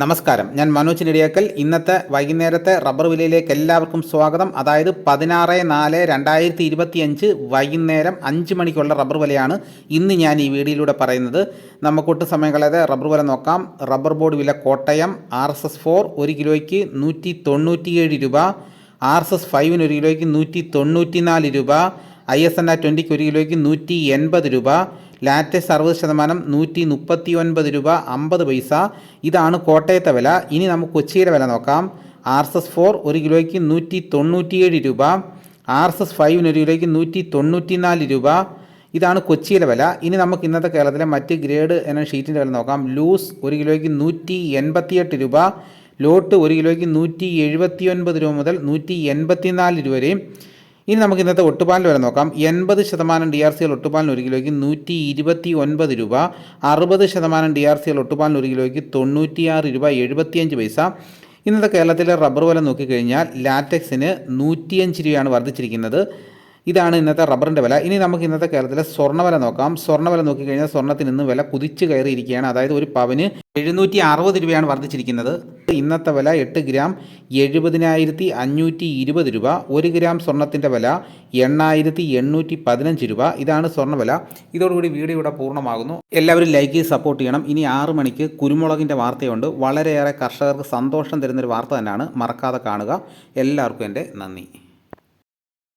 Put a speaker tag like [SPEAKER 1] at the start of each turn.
[SPEAKER 1] നമസ്കാരം. ഞാൻ മനോജ് നെടിയാക്കൽ. ഇന്നത്തെ വൈകുന്നേരത്തെ റബ്ബർ വിലയിലേക്ക് എല്ലാവർക്കും സ്വാഗതം. അതായത് പതിനാറ് നാല് രണ്ടായിരത്തി ഇരുപത്തി അഞ്ച് വൈകുന്നേരം അഞ്ച് മണിക്കുള്ള റബ്ബർ വിലയാണ് ഇന്ന് ഞാൻ ഈ വീഡിയോയിലൂടെ പറയുന്നത്. നമുക്കൊട്ട് സമയം കളയാതെ റബ്ബർ വില നോക്കാം. റബ്ബർ ബോർഡ് വില Kottayam R S S four ഒരു കിലോയ്ക്ക് നൂറ്റി തൊണ്ണൂറ്റിയേഴ് രൂപ. ആർ എസ് എസ് ഫൈവിന് ഒരു കിലോയ്ക്ക് നൂറ്റി തൊണ്ണൂറ്റി നാല് രൂപ. ഐ എസ് എൻ ആ ട്വന്റിക്ക് ഒരു കിലോയ്ക്ക് നൂറ്റി എൺപത് രൂപ. ലാറ്റസ് അറുപത് ശതമാനം നൂറ്റി മുപ്പത്തി ഒൻപത് രൂപ അമ്പത് പൈസ. ഇതാണ് കോട്ടയത്തെ വില. ഇനി നമുക്ക് കൊച്ചിയിലെ വില നോക്കാം. ആർ എസ് എസ് ഫോർ ഒരു കിലോയ്ക്ക് നൂറ്റി തൊണ്ണൂറ്റിയേഴ് രൂപ. ആർ എസ് എസ് ഫൈവിന് ഒരു കിലോയ്ക്ക് നൂറ്റി തൊണ്ണൂറ്റി നാല് രൂപ. ഇതാണ് കൊച്ചിയിലെ വില. ഇനി നമുക്ക് ഇന്നത്തെ കേരളത്തിലെ മറ്റ് ഗ്രേഡ് എന്ന ഷീറ്റിന്റെ വില നോക്കാം. ലൂസ് ഒരു കിലോയ്ക്ക് നൂറ്റി എൺപത്തിയെട്ട് രൂപ. ലോട്ട് ഒരു കിലോയ്ക്ക് നൂറ്റി എഴുപത്തി ഒൻപത് രൂപ മുതൽ നൂറ്റി എൺപത്തി നാല് രൂപ വരെയും. ഇനി നമുക്ക് ഇന്നത്തെ ഒട്ടുപാലിൽ വരെ നോക്കാം. എൺപത് ശതമാനം ഡി ആർ സികൾ ഒട്ടുപാലിന് ഒരു കിലോയ്ക്ക് നൂറ്റി ഇരുപത്തി ഒൻപത് രൂപ. അറുപത് ശതമാനം ഡി ആർ സികൾ ഒട്ടുപാലിന് ഒരു കിലോയ്ക്ക് തൊണ്ണൂറ്റിയാറ് രൂപ എഴുപത്തിയഞ്ച് പൈസ. ഇന്നത്തെ കേരളത്തിലെ റബ്ബർ വില നോക്കിക്കഴിഞ്ഞാൽ ലാറ്റക്സിന് നൂറ്റിയഞ്ച് രൂപയാണ് വർദ്ധിച്ചിരിക്കുന്നത്. ഇതാണ് ഇന്നത്തെ റബ്ബറിന്റെ വില. ഇനി നമുക്ക് ഇന്നത്തെ കേരളത്തിലെ സ്വർണവില നോക്കാം. സ്വർണവില നോക്കിക്കഴിഞ്ഞാൽ സ്വർണത്തിന് ഇന്ന് വില കുതിച്ച് കയറിയിരിക്കുകയാണ്. അതായത് ഒരു പവന് എഴുന്നൂറ്റി അറുപത് രൂപയാണ് വർദ്ധിച്ചിരിക്കുന്നത്. ഇന്നത്തെ വില എട്ട് ഗ്രാം എഴുപതിനായിരത്തി അഞ്ഞൂറ്റി ഇരുപത് രൂപ ഒരു ഗ്രാം സ്വർണത്തിന്റെ വില എണ്ണായിരത്തി എണ്ണൂറ്റി പതിനഞ്ച് രൂപ. ഇതാണ് സ്വർണവില ഇതോടുകൂടി വീഡിയോ ഇവിടെ പൂർണമാകുന്നു. എല്ലാവരും ലൈക്ക് ചെയ്ത് സപ്പോർട്ട് ചെയ്യണം. ഇനി ആറ് മണിക്ക് കുരുമുളകിന്റെ വാർത്തയുണ്ട്. വളരെയേറെ കർഷകർക്ക് സന്തോഷം തരുന്നൊരു വാർത്ത തന്നെയാണ്. മറക്കാതെ കാണുക. എല്ലാവർക്കും എന്റെ നന്ദി.